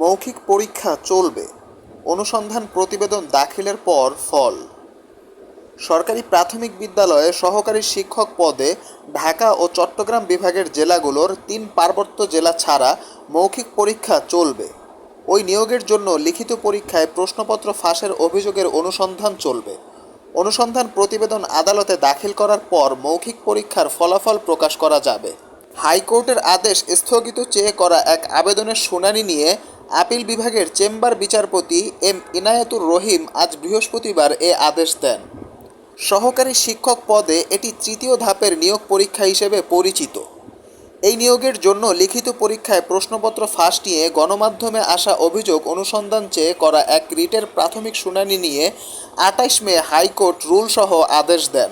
মৌখিক পরীক্ষা চলবে। অনুসন্ধান প্রতিবেদন দাখিলের পর ফল। সরকারি প্রাথমিক বিদ্যালয়ে সহকারী শিক্ষক পদে ঢাকা ও চট্টগ্রাম বিভাগের জেলাগুলোর তিন পার্বত্য জেলা ছাড়া মৌখিক পরীক্ষা চলবে। ওই নিয়োগের জন্য লিখিত পরীক্ষায় প্রশ্নপত্র ফাঁসের অভিযোগের অনুসন্ধান চলবে। অনুসন্ধান প্রতিবেদন আদালতে দাখিল করার পর মৌখিক পরীক্ষার ফলাফল প্রকাশ করা যাবে। হাইকোর্টের আদেশ স্থগিত চেয়ে করা এক আবেদনের শুনানি নিয়ে আপিল বিভাগের চেম্বার বিচারপতি এম ইনায়েতুর রহিম আজ বৃহস্পতিবার এ আদেশ দেন। সহকারী শিক্ষক পদে এটি তৃতীয় ধাপের নিয়োগ পরীক্ষা হিসেবে পরিচিত। এই নিয়োগের জন্য লিখিত পরীক্ষায় প্রশ্নপত্র ফাঁস নিয়ে গণমাধ্যমে আসা অভিযোগ অনুসন্ধান চেয়ে করা এক রিটের প্রাথমিক শুনানি নিয়ে আটাইশ মে হাইকোর্ট রুলসহ আদেশ দেন।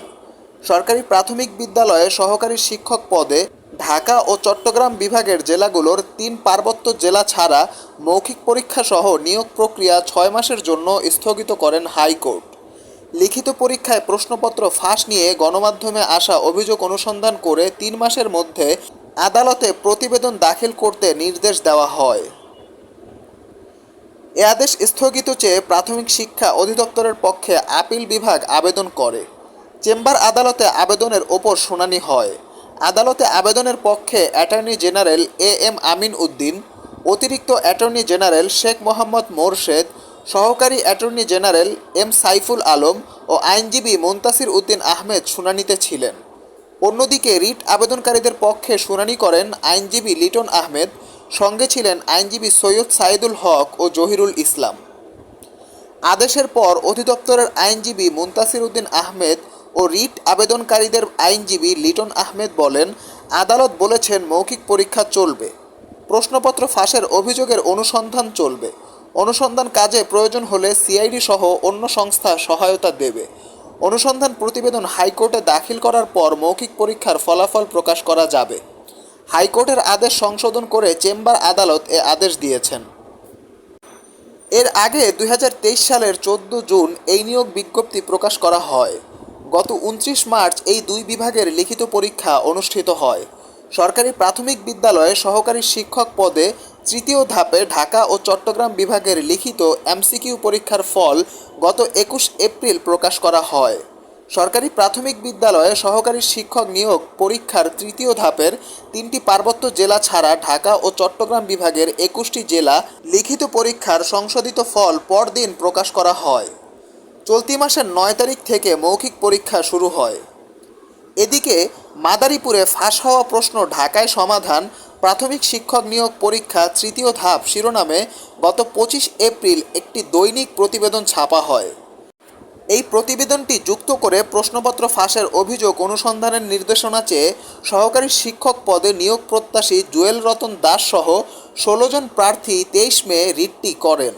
সরকারি প্রাথমিক বিদ্যালয়ে সহকারী শিক্ষক পদে ঢাকা ও চট্টগ্রাম বিভাগের জেলাগুলোর তিন পার্বত্য জেলা ছাড়া মৌখিক পরীক্ষা সহ নিয়োগ প্রক্রিয়া ছয় মাসের জন্য স্থগিত করেন হাইকোর্ট। লিখিত পরীক্ষায় প্রশ্নপত্র ফাঁস নিয়ে গণমাধ্যমে আসা অভিযোগ অনুসন্ধান করে তিন মাসের মধ্যে আদালতে প্রতিবেদন দাখিল করতে নির্দেশ দেওয়া হয়। এ আদেশ স্থগিত চেয়ে প্রাথমিক শিক্ষা অধিদপ্তরের পক্ষে আপিল বিভাগ আবেদন করে। চেম্বার আদালতে আবেদনের ওপর শুনানি হয়। আদালতে আবেদনের পক্ষে attorney general A M Amin Uddin, অতিরিক্ত অ্যাটর্নি জেনারেল শেখ মোহাম্মদ মোরশেদ, সহকারী attorney general M Saiful Alam ও আইনজীবী মুন্তাসির উদ্দিন আহমেদ শুনানিতে ছিলেন। অন্যদিকে রিট আবেদনকারীদের পক্ষে শুনানি করেন আইনজীবী লিটন আহমেদ, সঙ্গে ছিলেন আইনজীবী সৈয়দ সাইদুল হক ও জহিরুল ইসলাম। আদেশের পর অধিদপ্তরের আইনজীবী মুন্তাসির উদ্দিন আহমেদ ও রিট আবেদনকারীদের আইনজীবী লিটন আহমেদ বলেন, আদালত বলেছেন মৌখিক পরীক্ষা চলবে। প্রশ্নপত্র ফাঁসের অভিযোগের অনুসন্ধান চলবে। অনুসন্ধান কাজে প্রয়োজন হলে সিআইডি সহ অন্য সংস্থা সহায়তা দেবে। অনুসন্ধান প্রতিবেদন হাইকোর্টে দাখিল করার পর মৌখিক পরীক্ষার ফলাফল প্রকাশ করা যাবে। হাইকোর্টের আদেশ সংশোধন করে চেম্বার আদালত এ আদেশ দিয়েছেন। এর আগে দু হাজার তেইশ সালের চোদ্দ জুন এই নিয়োগ বিজ্ঞপ্তি প্রকাশ করা হয়। গত উনত্রিশ মার্চ এই দুই বিভাগের লিখিত পরীক্ষা অনুষ্ঠিত হয়। সরকারি প্রাথমিক বিদ্যালয়ে সহকারী শিক্ষক পদে তৃতীয় ধাপে ঢাকা ও চট্টগ্রাম বিভাগের লিখিত এমসিকিউ পরীক্ষার ফল গত একুশ এপ্রিল প্রকাশ করা হয়। সরকারি প্রাথমিক বিদ্যালয়ে সহকারী শিক্ষক নিয়োগ পরীক্ষার তৃতীয় ধাপের তিনটি পার্বত্য জেলা ছাড়া ঢাকা ও চট্টগ্রাম বিভাগের একুশটি জেলা লিখিত পরীক্ষার সংশোধিত ফল পরদিন প্রকাশ করা হয়। চলতি মাসের নয় তারিখ থেকে মৌখিক পরীক্ষা শুরু হয়। এদিকে মাদারীপুরে ফাঁস হওয়া প্রশ্ন ঢাকায় সমাধান, প্রাথমিক শিক্ষক নিয়োগ পরীক্ষা তৃতীয় ধাপ শিরোনামে গত পঁচিশ এপ্রিল একটি দৈনিক প্রতিবেদন ছাপা হয়। এই প্রতিবেদনটি যুক্ত করে প্রশ্নপত্র ফাঁসের অভিযোগ অনুসন্ধানের নির্দেশনা চেয়ে সহকারী শিক্ষক পদে নিয়োগ প্রত্যাশী জুয়েল রতন দাস সহ ষোলো জন প্রার্থী তেইশ মে রিটটি করেন।